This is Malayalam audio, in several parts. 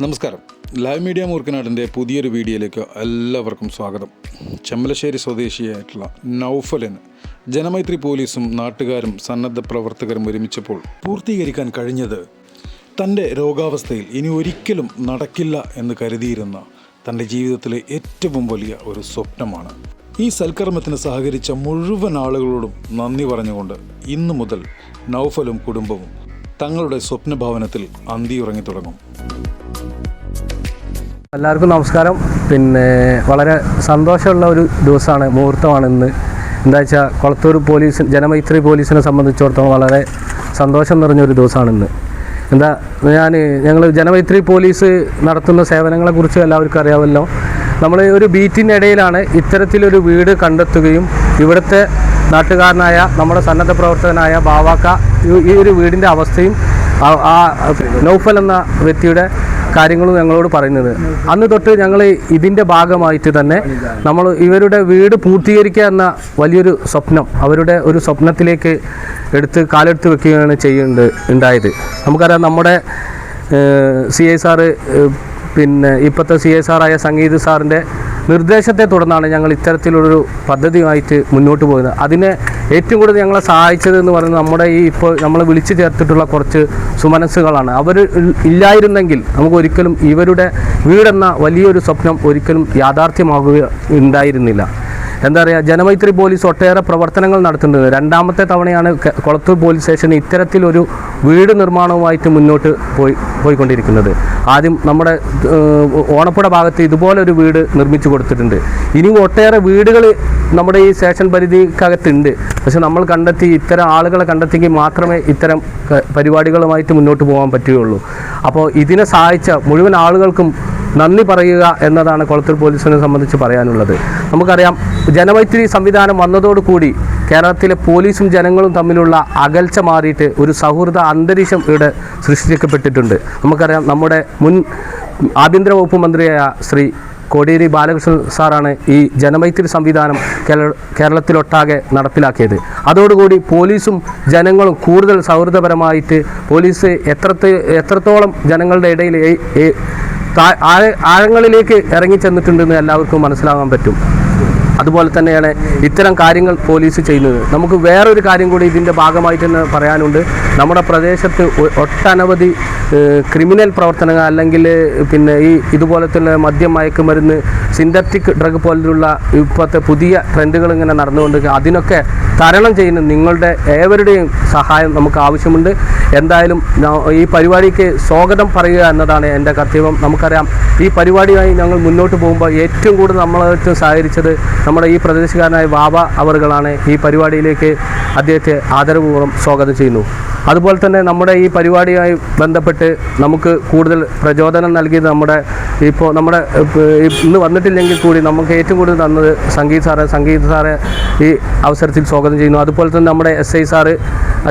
നമസ്കാരം. ലൈവ് മീഡിയ മൂർക്കനാടിന്റെ പുതിയൊരു വീഡിയോയിലേക്ക് എല്ലാവർക്കും സ്വാഗതം. ചെമ്മലശ്ശേരി സ്വദേശിയായിട്ടുള്ള നൗഫലിന് ജനമൈത്രി പോലീസും നാട്ടുകാരും സന്നദ്ധ പ്രവർത്തകരും ഒരുമിച്ചപ്പോൾ പൂർത്തീകരിക്കാൻ കഴിഞ്ഞത് തന്റെ രോഗാവസ്ഥയിൽ ഇനി ഒരിക്കലും നടക്കില്ല എന്ന് കരുതിയിരുന്ന തന്റെ ജീവിതത്തിലെ ഏറ്റവും വലിയ ഒരു സ്വപ്നമാണ്. ഈ സൽക്കർമ്മത്തിന് സഹകരിച്ച മുഴുവൻ ആളുകളോടും നന്ദി പറഞ്ഞുകൊണ്ട് ഇന്നു മുതൽ നൗഫലും കുടുംബവും തങ്ങളുടെ സ്വപ്നഭവനത്തിൽ അന്തിയുറങ്ങി തുടങ്ങും. എല്ലാവർക്കും നമസ്കാരം. പിന്നെ വളരെ സന്തോഷമുള്ള ഒരു ദിവസമാണ് മുഹൂർത്തമാണ് ഇന്ന്. എന്താ വെച്ചാൽ കൊളത്തൂർ പോലീസ് ജനമൈത്രി പോലീസിനെ സംബന്ധിച്ചിടത്തോളം വളരെ സന്തോഷം നിറഞ്ഞൊരു ദിവസമാണ് ഇന്ന്. എന്താ ഞാൻ ഞങ്ങൾ ജനമൈത്രി പോലീസ് നടത്തുന്ന സേവനങ്ങളെക്കുറിച്ച് എല്ലാവർക്കും അറിയാമല്ലോ. നമ്മൾ ഒരു ബീറ്റിന്റെ ഇടയിലാണ് ഇത്തരത്തിലൊരു വീട് കണ്ടെത്തുകയും ഇവിടുത്തെ നാട്ടുകാരനായ നമ്മുടെ സന്നദ്ധ പ്രവർത്തകനായ ബാവാക്ക ഈ- ഒരു വീടിന്റെ അവസ്ഥയും ആ നൗഫൽ എന്ന വ്യക്തിയുടെ കാര്യങ്ങളും ഞങ്ങളോട് പറയുന്നത്. അന്ന് തൊട്ട് ഞങ്ങൾ ഇതിന്റെ ഭാഗമായിട്ട് തന്നെ നമ്മൾ ഇവരുടെ വീട് പൂർത്തീകരിക്കുക എന്ന വലിയൊരു സ്വപ്നം അവരുടെ ഒരു സ്വപ്നത്തിലേക്ക് എടുത്ത് കാലെടുത്ത് വെക്കുകയാണ് ചെയ്യുന്നത് ഉണ്ടായത്. നമുക്കറിയാം നമ്മുടെ സി ഐ സാറ് പിന്നെ ഇപ്പോഴത്തെ സി എസ് ആറായ സംഗീത് സാറിന്റെ നിർദ്ദേശത്തെ തുടർന്നാണ് ഞങ്ങൾ ഇത്തരത്തിലൊരു പദ്ധതിയുമായിട്ട് മുന്നോട്ട് പോകുന്നത് അതിനെ ഏറ്റവും കൂടുതൽ ഞങ്ങളെ സഹായിച്ചത് എന്ന് പറയുന്നത് നമ്മുടെ ഈ ഇപ്പോൾ നമ്മൾ വിളിച്ചു ചേർത്തിട്ടുള്ള കുറച്ച് സുമനസ്സുകളാണ്. അവർ ഇല്ലായിരുന്നെങ്കിൽ നമുക്ക് ഒരിക്കലും ഇവരുടെ വീടെന്ന വലിയൊരു സ്വപ്നം ഒരിക്കലും യാഥാർത്ഥ്യമാകുക ഉണ്ടായിരുന്നില്ല. എന്താ പറയുക ജനമൈത്രി പോലീസ് ഒട്ടേറെ പ്രവർത്തനങ്ങൾ നടത്തുന്നത് രണ്ടാമത്തെ തവണയാണ് കൊളത്തൂർ പോലീസ് സ്റ്റേഷൻ ഇത്തരത്തിലൊരു വീട് നിർമ്മാണവുമായിട്ട് മുന്നോട്ട് പോയി പോയിക്കൊണ്ടിരിക്കുന്നത്. ആദ്യം നമ്മുടെ ഓണപ്പുഴ ഭാഗത്ത് ഇതുപോലൊരു വീട് നിർമ്മിച്ചു കൊടുത്തിട്ടുണ്ട്. ഇനിയും ഒട്ടേറെ വീടുകൾ നമ്മുടെ ഈ സ്റ്റേഷൻ പരിധിക്കകത്തുണ്ട്. പക്ഷെ നമ്മൾ കണ്ടെത്തി ഇത്തരം ആളുകളെ കണ്ടെത്തിയെങ്കിൽ മാത്രമേ ഇത്തരം പരിപാടികളുമായിട്ട് മുന്നോട്ട് പോകാൻ പറ്റുകയുള്ളൂ. അപ്പോൾ ഇതിനെ സഹായിച്ച മുഴുവൻ ആളുകൾക്കും നന്ദി പറയുക എന്നതാണ് കൊളത്തൂർ പോലീസിനെ സംബന്ധിച്ച് പറയാനുള്ളത്. നമുക്കറിയാം ജനമൈത്രി സംവിധാനം വന്നതോടുകൂടി കേരളത്തിലെ പോലീസും ജനങ്ങളും തമ്മിലുള്ള അകൽച്ച മാറിയിട്ട് ഒരു സൗഹൃദ അന്തരീക്ഷം ഇവിടെ സൃഷ്ടിക്കപ്പെട്ടിട്ടുണ്ട്. നമുക്കറിയാം നമ്മുടെ മുൻ ആഭ്യന്തര വകുപ്പ് മന്ത്രിയായ ശ്രീ കോടിയേരി ബാലകൃഷ്ണൻ സാറാണ് ഈ ജനമൈത്രി സംവിധാനം കേരള കേരളത്തിലൊട്ടാകെ നടപ്പിലാക്കിയത്. അതോടുകൂടി പോലീസും ജനങ്ങളും കൂടുതൽ സൗഹൃദപരമായിട്ട് പോലീസ് എത്രത്തെ എത്രത്തോളം ജനങ്ങളുടെ ഇടയിൽ ആഴങ്ങളിലേക്ക് ഇറങ്ങി ചെന്നിട്ടുണ്ടെന്ന് എല്ലാവർക്കും മനസ്സിലാകാൻ പറ്റും. അതുപോലെ തന്നെയാണ് ഇത്തരം കാര്യങ്ങൾ പോലീസ് ചെയ്യുന്നത്. നമുക്ക് വേറൊരു കാര്യം കൂടി ഇതിന്റെ ഭാഗമായിട്ട് തന്നെ പറയാനുണ്ട്. നമ്മുടെ പ്രദേശത്ത് ഒട്ടനവധി ക്രിമിനൽ പ്രവർത്തനങ്ങൾ അല്ലെങ്കിൽ പിന്നെ ഈ ഇതുപോലത്തുള്ള മദ്യം മയക്കുമരുന്ന് സിന്തറ്റിക് ഡ്രഗ് പോലുള്ള ഇപ്പോഴത്തെ പുതിയ ട്രെൻഡുകൾ ഇങ്ങനെ നടന്നുകൊണ്ട് അതിനൊക്കെ തരണം ചെയ്യുന്ന നിങ്ങളുടെ ഏവരുടെയും സഹായം നമുക്ക് ആവശ്യമുണ്ട്. എന്തായാലും ഈ പരിപാടിക്ക് സ്വാഗതം പറയുക എന്നതാണ് എന്റെ കർത്തവ്യം. നമുക്കറിയാം ഈ പരിപാടിയായി ഞങ്ങൾ മുന്നോട്ട് പോകുമ്പോൾ ഏറ്റവും കൂടുതൽ നമ്മളായിട്ട് സഹകരിച്ചത് നമ്മുടെ ഈ പ്രദേശക്കാരനായ ബാബ അവറുകളാണ് ഈ പരിപാടിയിലേക്ക് അദ്ദേഹത്തെ ആദരപൂർവം സ്വാഗതം ചെയ്യുന്നു. അതുപോലെ തന്നെ നമ്മുടെ ഈ പരിപാടിയുമായി ബന്ധപ്പെട്ട് നമുക്ക് കൂടുതൽ പ്രചോദനം നൽകിയത് നമ്മുടെ ഇപ്പോൾ നമ്മുടെ ഇന്ന് വന്നിട്ടില്ലെങ്കിൽ കൂടി നമുക്ക് ഏറ്റവും കൂടുതൽ തന്നത് സംഗീത് സാറ്. സംഗീത് സാറെ ഈ അവസരത്തിൽ സ്വാഗതം ചെയ്യുന്നു. അതുപോലെ തന്നെ നമ്മുടെ S I sir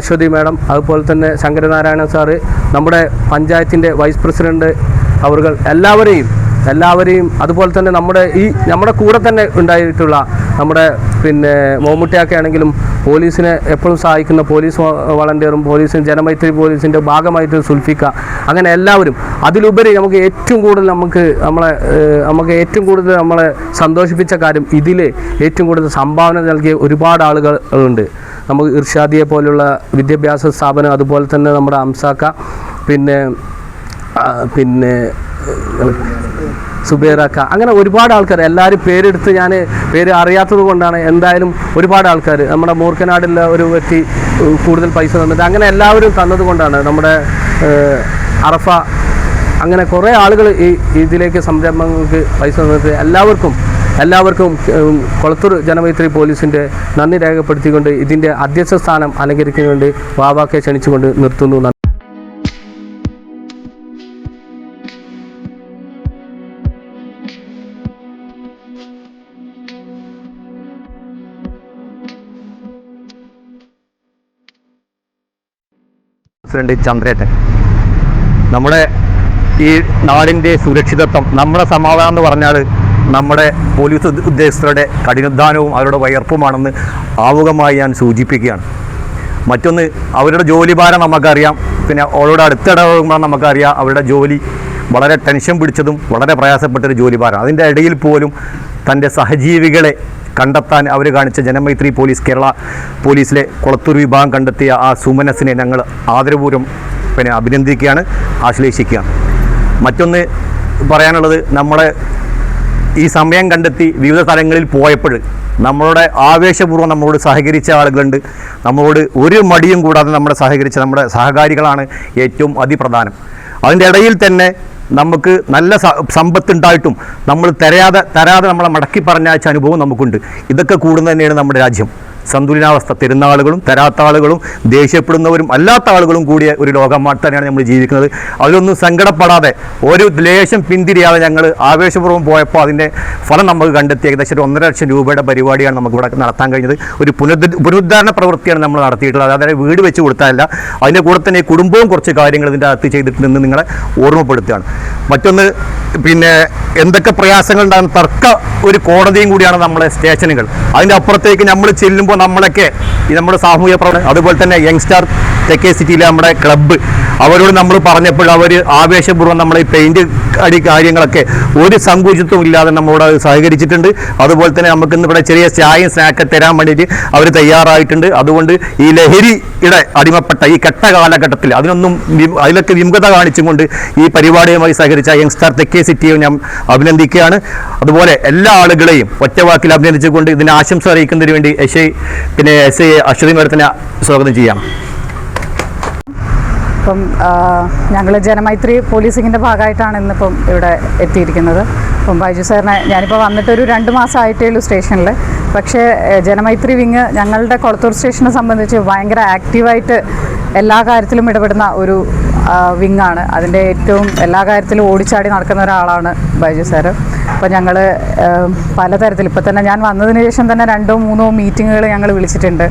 Aswathy madam അതുപോലെ തന്നെ ശങ്കരനാരായണ സാറ് നമ്മുടെ പഞ്ചായത്തിന്റെ വൈസ് പ്രസിഡന്റ് അവർ എല്ലാവരെയും എല്ലാവരെയും അതുപോലെ തന്നെ നമ്മുടെ ഈ നമ്മുടെ കൂടെ തന്നെ ഉണ്ടായിട്ടുള്ള നമ്മുടെ പിന്നെ മോമുട്ടിയൊക്കെ ആണെങ്കിലും പോലീസിനെ എപ്പോഴും സഹായിക്കുന്ന പോലീസ് വളണ്ടിയറും പോലീസും ജനമൈത്രി പോലീസിന്റെ ഭാഗമായിട്ട് സുൽഫിക്ക അങ്ങനെ എല്ലാവരും അതിലുപരി നമുക്ക് ഏറ്റവും കൂടുതൽ നമുക്ക് നമ്മളെ നമുക്ക് ഏറ്റവും കൂടുതൽ നമ്മളെ സന്തോഷിപ്പിച്ച കാര്യം ഇതിൽ ഏറ്റവും കൂടുതൽ സംഭാവന നൽകിയ ഒരുപാട് ആളുകൾ ഉണ്ട്. നമുക്ക് ഇർഷാദിയെ പോലുള്ള വിദ്യാഭ്യാസ സ്ഥാപനം അതുപോലെ തന്നെ നമ്മുടെ അംസാക്ക പിന്നെ പിന്നെ സുബേറാക്ക. അങ്ങനെ ഒരുപാട് ആൾക്കാർ. എല്ലാവരും പേരെടുത്ത് ഞാൻ പേര് അറിയാത്തത് കൊണ്ടാണ് എന്തായാലും ഒരുപാട് ആൾക്കാർ. നമ്മുടെ മൂർക്കനാടിലെ ഒരു വ്യക്തി കൂടുതൽ പൈസ തന്നിട്ട് അങ്ങനെ എല്ലാവരും തന്നത് കൊണ്ടാണ് നമ്മുടെ അറഫ. അങ്ങനെ കുറേ ആളുകൾ ഈ ഇതിലേക്ക് സംരംഭങ്ങൾക്ക് പൈസ തന്നിട്ട് എല്ലാവർക്കും എല്ലാവർക്കും കൊളത്തൂർ ജനമൈത്രി പോലീസിന്റെ നന്ദി രേഖപ്പെടുത്തിക്കൊണ്ട് ഇതിന്റെ അധ്യക്ഷ സ്ഥാനം അലങ്കരിക്കുന്നുണ്ട് വാവാക്കെ ക്ഷണിച്ചുകൊണ്ട് നിർത്തുന്നു. പ്രസിഡന്റ് ചന്ദ്രേട്ടൻ. നമ്മുടെ ഈ നാടിന്റെ സുരക്ഷിതത്വം നമ്മുടെ സമാധാനം എന്ന് പറഞ്ഞാൽ നമ്മുടെ പോലീസ് ഉദ്യ- ഉദ്യോഗസ്ഥരുടെ കഠിനാധ്വാനവും അവരുടെ വയർപ്പുമാണെന്ന് ആമുഖമായി ഞാൻ സൂചിപ്പിക്കുകയാണ്. മറ്റൊന്ന് അവരുടെ ജോലിഭാരം നമുക്കറിയാം. പിന്നെ അവരോട് അടുത്തിടപെടുമ്പോൾ നമുക്കറിയാം അവരുടെ ജോലി വളരെ ടെൻഷൻ പിടിച്ചതും വളരെ പ്രയാസപ്പെട്ടൊരു ജോലിഭാരം അതിന്റെ ഇടയിൽ പോലും തന്റെ സഹജീവികളെ കണ്ടെത്താൻ അവർ കാണിച്ച ജനമൈത്രി പോലീസ് കേരള പോലീസിലെ കുളത്തൂർ വിഭാഗം കണ്ടെത്തിയ ആ സുമനസിനെ ഞങ്ങൾ ആദരപൂർവം പിന്നെ അഭിനന്ദിക്കുകയാണ് ആശ്ലേഷിക്കുകയാണ്. മറ്റൊന്ന് പറയാനുള്ളത് നമ്മളെ ഈ സമയം കണ്ടെത്തി വിവിധ സ്ഥലങ്ങളിൽ പോയപ്പോൾ നമ്മളുടെ ആവേശപൂർവം നമ്മളോട് സഹകരിച്ച ആളുകളുണ്ട്. നമ്മളോട് ഒരു മടിയും കൂടാതെ നമ്മുടെ സഹകരിച്ച നമ്മുടെ സഹകാരികളാണ് ഏറ്റവും അതിപ്രധാനം. അതിന്റെ ഇടയിൽ തന്നെ നമുക്ക് നല്ല സമ്പത്ത് ഉണ്ടായിട്ടും നമ്മൾ തരാതെ തരാതെ നമ്മളെ മടക്കി പറഞ്ഞയച്ച അനുഭവം നമുക്കുണ്ട്. ഇതൊക്കെ കൂടുന്നതന്നെയാണ് നമ്മുടെ രാജ്യം. സന്തുലനാവസ്ഥ തരുന്ന ആളുകളും തരാത്ത ആളുകളും ദേഷ്യപ്പെടുന്നവരും അല്ലാത്ത ആളുകളും കൂടിയ ഒരു ലോകം തന്നെയാണ് നമ്മൾ ജീവിക്കുന്നത്. അതിലൊന്നും സങ്കടപ്പെടാതെ ഒരു ലേശം പിന്തിരിയാതെ ഞങ്ങൾ ആവേശപൂർവം പോയപ്പോൾ അതിന്റെ ഫലം നമുക്ക് കണ്ടെത്തി ഏകദേശം ഒന്നര ലക്ഷം രൂപയുടെ പരിപാടിയാണ് നമുക്ക് ഇവിടെ നടത്താൻ കഴിഞ്ഞത്. ഒരു പുനരുദ്ധ പുനരുദ്ധാരണ പ്രവൃത്തിയാണ് നമ്മൾ നടത്തിയിട്ടുള്ളത്. അതായത് വീട് വെച്ച് കൊടുത്താലല്ല അതിന്റെ കൂടെ തന്നെ കുടുംബവും കുറച്ച് കാര്യങ്ങൾ ഇതിന്റെ അകത്ത് ചെയ്തിട്ടുണ്ടെന്ന് നിങ്ങളെ ഓർമ്മപ്പെടുത്തുകയാണ്. മറ്റൊന്ന് പിന്നെ എന്തൊക്കെ പ്രയാസങ്ങൾ ഉണ്ടാകുന്ന തർക്ക ഒരു കോടതിയും കൂടിയാണ് നമ്മളെ സ്റ്റേഷനുകൾ. അതിന്റെ അപ്പുറത്തേക്ക് നമ്മൾ ചെല്ലുമ്പോൾ നമ്മളൊക്കെ ഈ നമ്മുടെ സാമൂഹ്യ പ്രവർത്തനം അതുപോലെ തന്നെ യങ്സ്റ്റാർ തെക്കേ സിറ്റിയിലെ നമ്മുടെ ക്ലബ്ബ് അവരോട് നമ്മൾ പറഞ്ഞപ്പോൾ അവർ ആവേശപൂർവം നമ്മളെ ഈ അടി കാര്യങ്ങളൊക്കെ ഒരു സങ്കുചിത്വം ഇല്ലാതെ നമ്മളോട് സഹകരിച്ചിട്ടുണ്ട്. അതുപോലെ തന്നെ നമുക്ക് ഇന്ന് ഇവിടെ ചെറിയ ചായയും സ്നാക്ക് തരാൻ വേണ്ടിയിട്ട് അവർ തയ്യാറായിട്ടുണ്ട്. അതുകൊണ്ട് ഈ ലഹരിയുടെ അടിമപ്പെട്ട ഈ കെട്ട കാലഘട്ടത്തിൽ അതിനൊന്നും അതിലൊക്കെ വിമുഖത കാണിച്ചുകൊണ്ട് ഈ പരിപാടിയുമായി സഹകരിച്ച യങ്സ്റ്റാർ തെക്കേ സിറ്റിയെ ഞാൻ അഭിനന്ദിക്കുകയാണ്. അതുപോലെ എല്ലാ ആളുകളെയും ഒറ്റവാക്കിൽ അഭിനന്ദിച്ചുകൊണ്ട് ഇതിന് ആശംസ അറിയിക്കുന്നതിന് വേണ്ടി ഐ പിന്നെ എസ് ഐ അശ്വതി മേഡത്തിനെ സ്വാഗതം ചെയ്യാം. ഇപ്പം ഞങ്ങൾ ജനമൈത്രി പോലീസിങ്ങിന്റെ ഭാഗമായിട്ടാണ് ഇന്നിപ്പം ഇവിടെ എത്തിയിരിക്കുന്നത്. അപ്പം ബൈജു സാറിനെ ഞാനിപ്പോൾ വന്നിട്ടൊരു രണ്ട് മാസം ആയിട്ടേ ഉള്ളൂ സ്റ്റേഷനിൽ പക്ഷേ ജനമൈത്രി വിങ് ഞങ്ങളുടെ കൊളത്തൂർ സ്റ്റേഷനെ സംബന്ധിച്ച് ഭയങ്കര ആക്റ്റീവായിട്ട് എല്ലാ കാര്യത്തിലും ഇടപെടുന്ന ഒരു വിങ്ങാണ്. അതിന്റെ ഏറ്റവും എല്ലാ കാര്യത്തിലും ഓടിച്ചാടി നടക്കുന്ന ഒരാളാണ് ബൈജു സാറ്. അപ്പോൾ ഞങ്ങൾ പലതരത്തിൽ ഇപ്പോൾ തന്നെ ഞാൻ വന്നതിന് ശേഷം തന്നെ രണ്ടോ മൂന്നോ മീറ്റിങ്ങുകൾ ഞങ്ങൾ വിളിച്ചിട്ടുണ്ട്.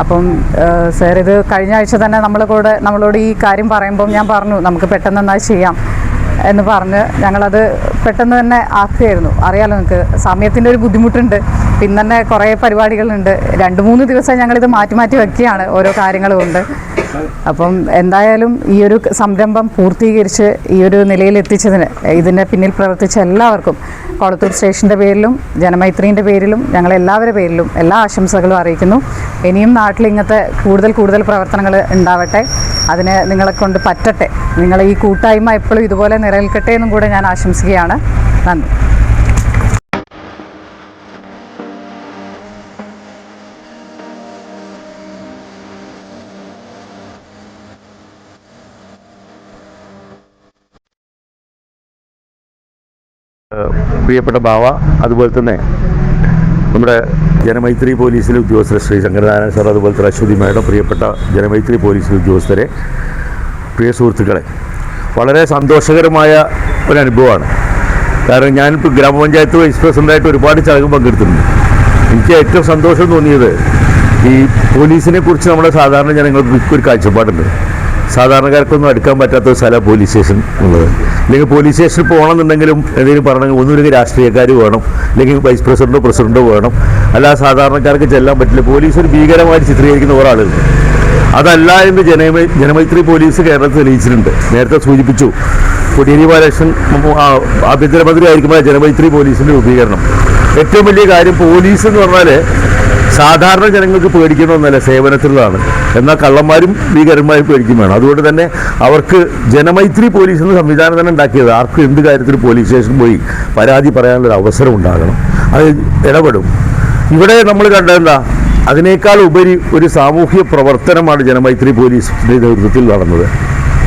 അപ്പം സാർ ഇത് കഴിഞ്ഞ ആഴ്ച തന്നെ നമ്മൾ കൂടെ നമ്മളോട് ഈ കാര്യം പറയുമ്പം ഞാൻ പറഞ്ഞു നമുക്ക് പെട്ടെന്ന് എന്നാൽ ചെയ്യാം എന്ന് പറഞ്ഞ് ഞങ്ങളത് പെട്ടെന്ന് തന്നെ ആക്കുകയായിരുന്നു. അറിയാലോ നിങ്ങൾക്ക് സമയത്തിന്റെ ഒരു ബുദ്ധിമുട്ടുണ്ട്. പിന്നെ തന്നെ കുറേ പരിപാടികളുണ്ട്. രണ്ട് മൂന്ന് ദിവസം ഞങ്ങളിത് മാറ്റി മാറ്റി വയ്ക്കുകയാണ് ഓരോ കാര്യങ്ങൾ കൊണ്ട്. അപ്പം എന്തായാലും ഈ ഒരു സംരംഭം പൂർത്തീകരിച്ച് ഈ ഒരു നിലയിൽ എത്തിച്ചതിന് ഇതിന്റെ പിന്നിൽ പ്രവർത്തിച്ച എല്ലാവർക്കും കൊളത്തൂർ സ്റ്റേഷന്റെ പേരിലും ജനമൈത്രീന്റെ പേരിലും ഞങ്ങൾ എല്ലാവരുടെ പേരിലും എല്ലാ ആശംസകളും അറിയിക്കുന്നു. ഇനിയും നാട്ടിൽ ഇങ്ങനത്തെ കൂടുതൽ കൂടുതൽ പ്രവർത്തനങ്ങൾ ഉണ്ടാവട്ടെ. അതിനെ നിങ്ങളെ കൊണ്ട് പറ്റട്ടെ. നിങ്ങൾ ഈ കൂട്ടായ്മ എപ്പോഴും ഇതുപോലെ നിലനിൽക്കട്ടെ എന്നും കൂടെ ഞാൻ ആശംസിക്കുകയാണ്. നന്ദി. പ്രിയപ്പെട്ട ബാവ അതുപോലെ തന്നെ നമ്മുടെ ജനമൈത്രി പോലീസിലെ ഉദ്യോഗസ്ഥർ ശ്രീ ശങ്കരനാരായണ സാർ അതുപോലെ തന്നെ അശ്വതി മേഡം പ്രിയപ്പെട്ട ജനമൈത്രി പോലീസിലെ ഉദ്യോഗസ്ഥരെ പ്രിയ സുഹൃത്തുക്കളെ വളരെ സന്തോഷകരമായ ഒരു അനുഭവമാണ് കാരണം ഞാനിപ്പോൾ ഗ്രാമപഞ്ചായത്ത് വൈസ് പ്രസിഡന്റായിട്ട് ഒരുപാട് ചടങ്ങ് പങ്കെടുത്തിട്ടുണ്ട്. എനിക്ക് ഏറ്റവും സന്തോഷം തോന്നിയത് ഈ പോലീസിനെ കുറിച്ച് നമ്മുടെ സാധാരണ ജനങ്ങൾക്ക് ഒരു കാഴ്ചപ്പാടുണ്ട്. സാധാരണക്കാർക്കൊന്നും അടുക്കാൻ പറ്റാത്ത ഒരു സ്ഥലം പോലീസ് സ്റ്റേഷൻ ഉള്ളത്. അല്ലെങ്കിൽ പോലീസ് സ്റ്റേഷനിൽ പോകണമെന്നുണ്ടെങ്കിലും എന്തെങ്കിലും പറഞ്ഞെങ്കിൽ ഒന്നുമില്ലെങ്കിൽ രാഷ്ട്രീയക്കാർ വേണം. അല്ലെങ്കിൽ വൈസ് പ്രസിഡന്റോ പ്രസിഡന്റോ വേണം. അല്ലാതെ സാധാരണക്കാർക്ക് ചെല്ലാൻ പറ്റില്ല. പോലീസ് ഒരു ഭീകരമായിട്ട് ചിത്രീകരിക്കുന്ന ഒരാളുണ്ട് അതല്ല എന്ന് ജനമൈ ജനമൈത്രി പോലീസ് കേരളത്തിൽ തെളിയിച്ചിട്ടുണ്ട്. നേരത്തെ സൂചിപ്പിച്ചു. കൊടിയേരി ബാലകൃഷ്ണൻ ആഭ്യന്തരമന്ത്രി ആയിരിക്കുമ്പോൾ ജനമൈത്രി പോലീസിന്റെ രൂപീകരണം. ഏറ്റവും വലിയ കാര്യം പോലീസ് എന്ന് പറഞ്ഞാൽ സാധാരണ ജനങ്ങൾക്ക് പേടിക്കണമെന്നല്ല സേവനത്തിലുള്ളതാണ്. എന്നാൽ കള്ളന്മാരും ഭീകരന്മാരും പേടിക്കും വേണം. അതുകൊണ്ട് തന്നെ അവർക്ക് ജനമൈത്രി പോലീസ് എന്ന സംവിധാനം തന്നെ ഉണ്ടാക്കിയത്. ആർക്കും എന്ത് കാര്യത്തിൽ പോലീസ് സ്റ്റേഷൻ പോയി പരാതി പറയാനുള്ളൊരു അവസരം ഉണ്ടാകണം. അത് ഇടപെടും. ഇവിടെ നമ്മൾ കണ്ടതെന്താ അതിനേക്കാൾ ഉപരി ഒരു സാമൂഹ്യ പ്രവർത്തനമാണ് ജനമൈത്രി പോലീസിന്റെ നേതൃത്വത്തിൽ നടന്നത്.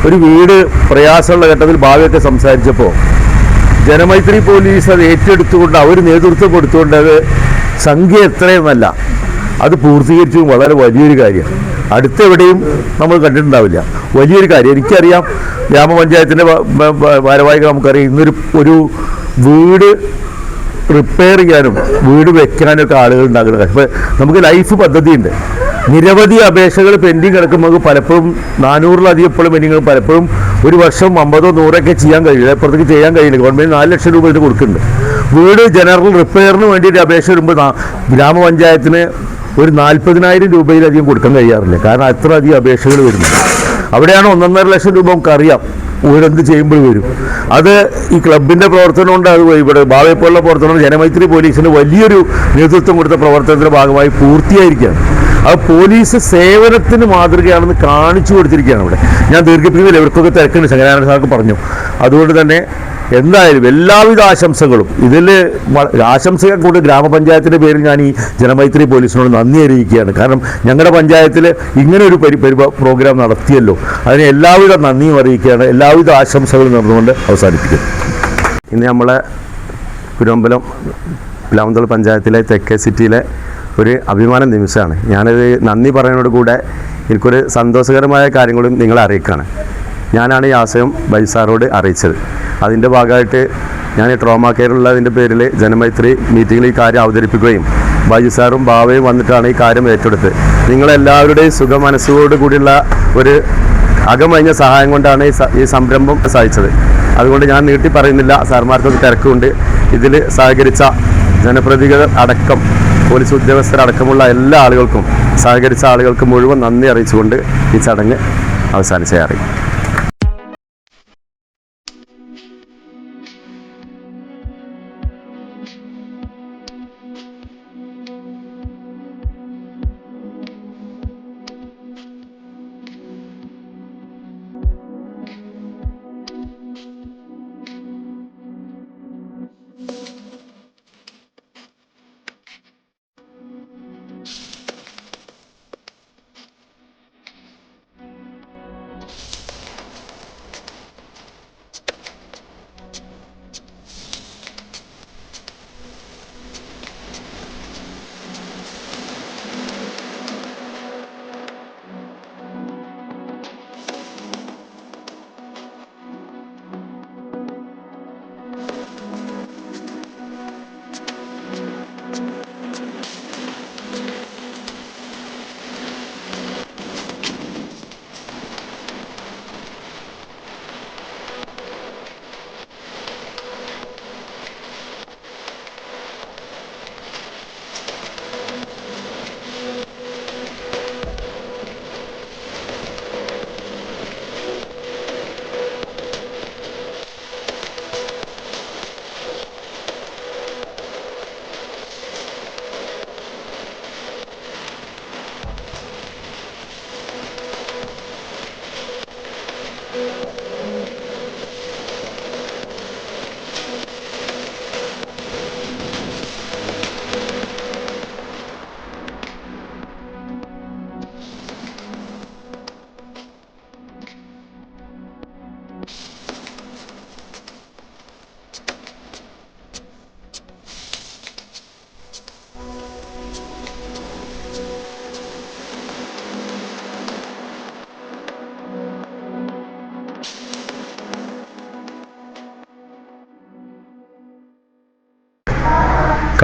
ഒരു വീട് പ്രയാസമുള്ള ഘട്ടത്തിൽ ഭാവിയൊക്കെ സംസാരിച്ചപ്പോൾ ജനമൈത്രി പോലീസ് അത് ഏറ്റെടുത്തുകൊണ്ട് അവർ നേതൃത്വം കൊടുത്തുകൊണ്ട് അത് സംഖ്യ എത്രയെന്നല്ല അത് പൂർത്തീകരിച്ചു വളരെ വലിയൊരു കാര്യം അടുത്തെവിടെയും നമ്മൾ കണ്ടിട്ടുണ്ടാവില്ല. വലിയൊരു കാര്യം. എനിക്കറിയാം ഗ്രാമപഞ്ചായത്തിന്റെ ഭാരവാഹികൾ നമുക്കറിയാം ഇന്നൊരു ഒരു വീട് റിപ്പയർ ചെയ്യാനും വീട് വെക്കാനൊക്കെ ആളുകൾ ഉണ്ടാകുന്ന കാര്യം. അപ്പോൾ നമുക്ക് ലൈഫ് പദ്ധതിയുണ്ട്. നിരവധി അപേക്ഷകൾ പെൻഡിങ് കിടക്കുമ്പോൾ പലപ്പോഴും നാനൂറിലധികം എപ്പോഴും പെൻഡിങ് പലപ്പോഴും ഒരു വർഷം അമ്പതോ ഒക്കെ ചെയ്യാൻ കഴിയില്ല. അപ്പുറത്തേക്ക് ചെയ്യാൻ കഴിയില്ല. ഗവൺമെന്റ് നാല് ലക്ഷം രൂപ ഇത് കൊടുക്കുന്നുണ്ട്. വീട് ജനറൽ റിപ്പയറിന് വേണ്ടിയിട്ട് അപേക്ഷ വരുമ്പോൾ ഗ്രാമപഞ്ചായത്തിന് ഒരു നാൽപ്പതിനായിരം രൂപയിലധികം കൊടുക്കാൻ കഴിയാറില്ല. കാരണം അത്ര അധികം അപേക്ഷകൾ വരുന്നു. അവിടെയാണ് ഒന്നൊന്നര ലക്ഷം രൂപ നമുക്ക് അറിയാം ഓരോന്ത് ചെയ്യുമ്പോൾ വരും. അത് ഈ ക്ലബിന്റെ പ്രവർത്തനം കൊണ്ട് അത് ഇവിടെ ഭാവിയെപ്പോലുള്ള പ്രവർത്തനം ജനമൈത്രി പോലീസിന് വലിയൊരു നേതൃത്വം കൊടുത്ത പ്രവർത്തനത്തിന്റെ ഭാഗമായി പൂർത്തിയായിരിക്കുകയാണ്. അത് പോലീസ് സേവനത്തിന് മാതൃകയാണെന്ന് കാണിച്ചു കൊടുത്തിരിക്കുകയാണ് ഇവിടെ. ഞാൻ ദീർഘിപ്പിക്കുന്നില്ല ഇവർക്കൊക്കെ തിരക്കുണ്ട്. ശങ്കരാനന്ദ സാർക്ക് പറഞ്ഞു. അതുകൊണ്ട് തന്നെ എന്തായാലും എല്ലാവിധ ആശംസകളും. ഇതിൽ ആശംസകൾ കൊണ്ട് ഗ്രാമപഞ്ചായത്തിന്റെ പേരിൽ ഞാൻ ഈ ജനമൈത്രി പോലീസിനോട് നന്ദി അറിയിക്കുകയാണ്. കാരണം ഞങ്ങളുടെ പഞ്ചായത്തിൽ ഇങ്ങനെ ഒരു പരി പ്രോഗ്രാം നടത്തിയല്ലോ. അതിന് എല്ലാവിധ നന്ദിയും അറിയിക്കുകയാണ്. എല്ലാവിധ ആശംസകളും നടന്നുകൊണ്ട് അവസാനിപ്പിക്കുന്നു. ഇന്ന് നമ്മളെ കുരുമ്പലം പിലാമന്തൽ പഞ്ചായത്തിലെ തെക്കേ സിറ്റിയിലെ ഒരു അഭിമാന നിമിഷമാണ്. ഞാനത് നന്ദി പറയുന്നതോട് കൂടെ എനിക്കൊരു സന്തോഷകരമായ കാര്യങ്ങളും നിങ്ങളെ അറിയിക്കുകയാണ്. ഞാനാണ് ഈ ആശയം ബൈസാറോട് അറിയിച്ചത്. അതിന്റെ ഭാഗമായിട്ട് ഞാൻ ട്രോമ കെയർ ഉള്ളതിന്റെ പേരിൽ ജനമൈത്രി മീറ്റിങ്ങിൽ ഈ കാര്യം അവതരിപ്പിക്കുകയും ബൈജു സാറും വന്നിട്ടാണ് ഈ കാര്യം ഏറ്റെടുത്ത് നിങ്ങളെല്ലാവരുടെയും സുഖ മനസ്സുകളോട് കൂടിയുള്ള ഒരു അകമഴിഞ്ഞ സഹായം കൊണ്ടാണ് ഈ സംരംഭം സഹായിച്ചത്. അതുകൊണ്ട് ഞാൻ നീട്ടി പറയുന്നില്ല സാർമാർക്കൊക്കെ തിരക്കുണ്ട്. ഇതിൽ സഹകരിച്ച ജനപ്രതികൾ അടക്കം പോലീസ് ഉദ്യോഗസ്ഥരടക്കമുള്ള എല്ലാ ആളുകൾക്കും സഹകരിച്ച ആളുകൾക്ക് മുഴുവൻ നന്ദി അറിയിച്ചുകൊണ്ട് ഈ ചടങ്ങ് അവസാനിച്ചേ അറിയും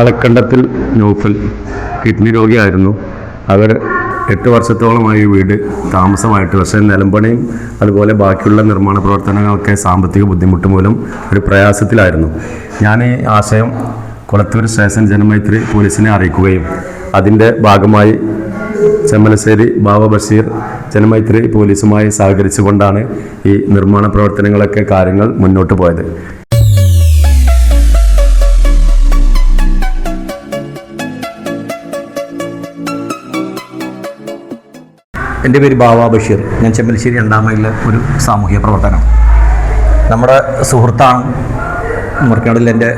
കളക്കണ്ടത്തിൽ നൗഫൽ കിഡ്നി രോഗിയായിരുന്നു. അവർ എട്ട് വർഷത്തോളമായി വീട് താമസമായിട്ട്. പക്ഷേ നിലമ്പണിയും അതുപോലെ ബാക്കിയുള്ള നിർമ്മാണ പ്രവർത്തനങ്ങളൊക്കെ സാമ്പത്തിക ബുദ്ധിമുട്ട് മൂലം ഒരു പ്രയാസത്തിലായിരുന്നു. ഞാൻ ഈ ആശയം കുളത്തൂർ സ്റ്റേഷൻ ജനമൈത്രി പോലീസിനെ അറിയിക്കുകയും അതിന്റെ ഭാഗമായി ചെമ്മലശ്ശേരി ബാബ ബഷീർ ജനമൈത്രി പോലീസുമായി സഹകരിച്ചുകൊണ്ടാണ് ഈ നിർമ്മാണ പ്രവർത്തനങ്ങളൊക്കെ കാര്യങ്ങൾ മുന്നോട്ട് പോയത്. എന്റെ പേര് ബാവ ബഷീർ. ഞാൻ ചെമ്പലശ്ശേരി രണ്ടാം മൈലിലെ ഒരു സാമൂഹ്യ പ്രവർത്തനം നമ്മുടെ സുഹൃത്താണ് മുറിക്കാടിൽ എന്റെ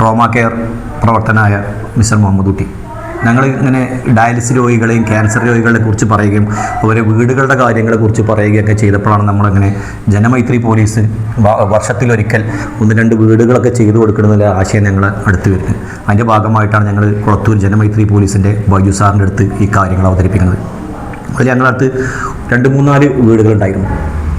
ട്രോമ കെയർ പ്രവർത്തനായ മിസ്റ്റർ മുഹമ്മദ് കുട്ടി. ഞങ്ങൾ ഇങ്ങനെ ഡയാലിസിസ് രോഗികളെയും ക്യാൻസർ രോഗികളെ കുറിച്ച് പറയുകയും അവരെ വീടുകളുടെ കാര്യങ്ങളെ കുറിച്ച് പറയുകയൊക്കെ ചെയ്തപ്പോഴാണ് നമ്മളങ്ങനെ ജനമൈത്രി പോലീസ് വർഷത്തിലൊരിക്കൽ ഒന്ന് രണ്ട് വീടുകളൊക്കെ ചെയ്തു കൊടുക്കണമെന്നുള്ള ആശയം ഞങ്ങൾ അടുത്ത് വരുന്നത് അതിന്റെ ഭാഗമായിട്ടാണ് ഞങ്ങൾ കുളത്തൂർ ജനമൈത്രി പോലീസിന്റെ ബൈജു സാറിന്റെ അടുത്ത് ഈ കാര്യങ്ങൾ അവതരിപ്പിക്കുന്നത്. അതിൽ ഞങ്ങളടുത്ത് രണ്ട് മൂന്നാൽ വീടുകളുണ്ടായിരുന്നു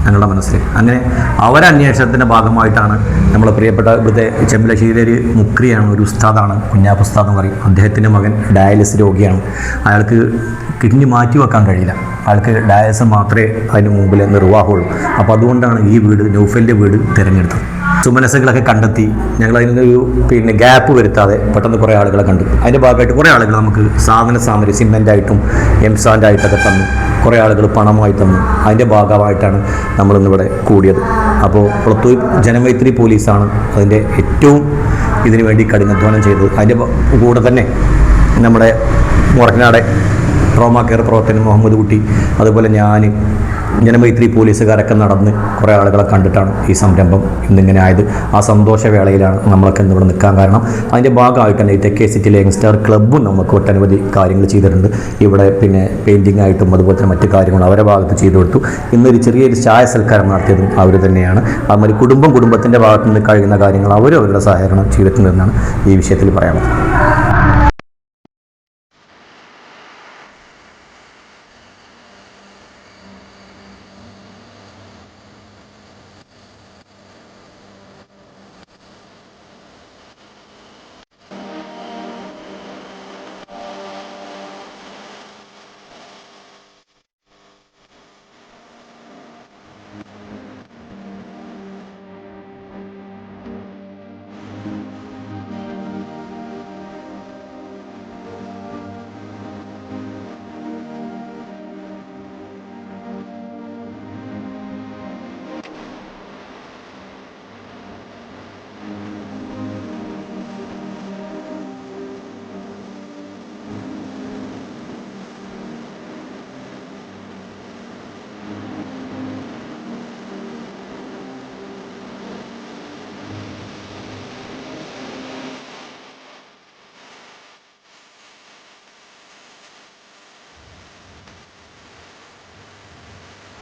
ഞങ്ങളുടെ മനസ്സിൽ. അങ്ങനെ അവരന്വേഷണത്തിന്റെ ഭാഗമായിട്ടാണ് നമ്മളെ പ്രിയപ്പെട്ട ഇവിടുത്തെ ചെമ്പലശ്ശേരിയിലെ ഒരു മുക്രിയാണ് ഒരു ഉസ്താദാണ് കുഞ്ഞാപ്പ് ഉസ്താദ് എന്ന് പറയും. അദ്ദേഹത്തിന്റെ മകൻ ഡയാലിസ് രോഗിയാണ്. അയാൾക്ക് കിഡ്നി മാറ്റി വെക്കാൻ കഴിയില്ല. അയാൾക്ക് ഡയാലിസ് മാത്രമേ അതിന് മുമ്പിൽ നിർവാഹമുള്ളൂ. അപ്പോൾ അതുകൊണ്ടാണ് ഈ വീട് നൗഫലിന്റെ വീട് തിരഞ്ഞെടുത്തത്. സുമനസ്സുകളൊക്കെ കണ്ടെത്തി ഞങ്ങൾ അതിനൊരു പിന്നെ ഗ്യാപ്പ് വരുത്താതെ പെട്ടെന്ന് കുറേ ആളുകളെ കണ്ടു. അതിന്റെ ഭാഗമായിട്ട് കുറേ ആളുകൾ നമുക്ക് സാധന സാമഗ്രി സിമെന്റായിട്ടും എംസാന്റായിട്ടൊക്കെ തന്നു. കുറേ ആളുകൾ പണമായി തന്നു. അതിന്റെ ഭാഗമായിട്ടാണ് നമ്മളിന്നിവിടെ കൂടിയത്. അപ്പോൾ പുറത്തൂർ ജനമൈത്രി പോലീസാണ് അതിന്റെ ഏറ്റവും ഇതിനു വേണ്ടി കഠിനാധ്വാനം ചെയ്തത്. അതിന്റെ കൂടെ തന്നെ നമ്മുടെ മുറക്കനാടെ ട്രോമ കെയർ പ്രവർത്തകൻ മുഹമ്മദ് കുട്ടി അതുപോലെ ഞാൻ ജനമൈത്രി പോലീസുകാരൊക്കെ നടന്ന് കുറേ ആളുകളെ കണ്ടിട്ടാണ് ഈ സംരംഭം ഇന്നിങ്ങനെ ആയത്. ആ സന്തോഷവേളയിലാണ് നമ്മളൊക്കെ ഇന്നിവിടെ നിൽക്കാൻ കാരണം. അതിന്റെ ഭാഗമായിട്ട് തന്നെ ഈ തെക്കേ സിറ്റിയിലെ യങ്സ്റ്റർ ക്ലബ്ബും നമുക്ക് ഒട്ടനവധി കാര്യങ്ങൾ ചെയ്തിട്ടുണ്ട്. ഇവിടെ പിന്നെ പെയിന്റിംഗ് ആയിട്ടും അതുപോലെ തന്നെ മറ്റു കാര്യങ്ങളും അവരുടെ ഭാഗത്ത് ചെയ്തു കൊടുത്തു. ഇന്നൊരു ചെറിയൊരു ചായ സൽക്കാരം നടത്തിയതും അവർ തന്നെയാണ്. അതുമാതിരി കുടുംബം കുടുംബത്തിന്റെ ഭാഗത്ത് നിന്ന് കഴിയുന്ന കാര്യങ്ങൾ അവരും അവരുടെ സഹകരണം ചെയ്തിട്ടുണ്ടെന്നാണ് ഈ വിഷയത്തിൽ പറയാനുള്ളത്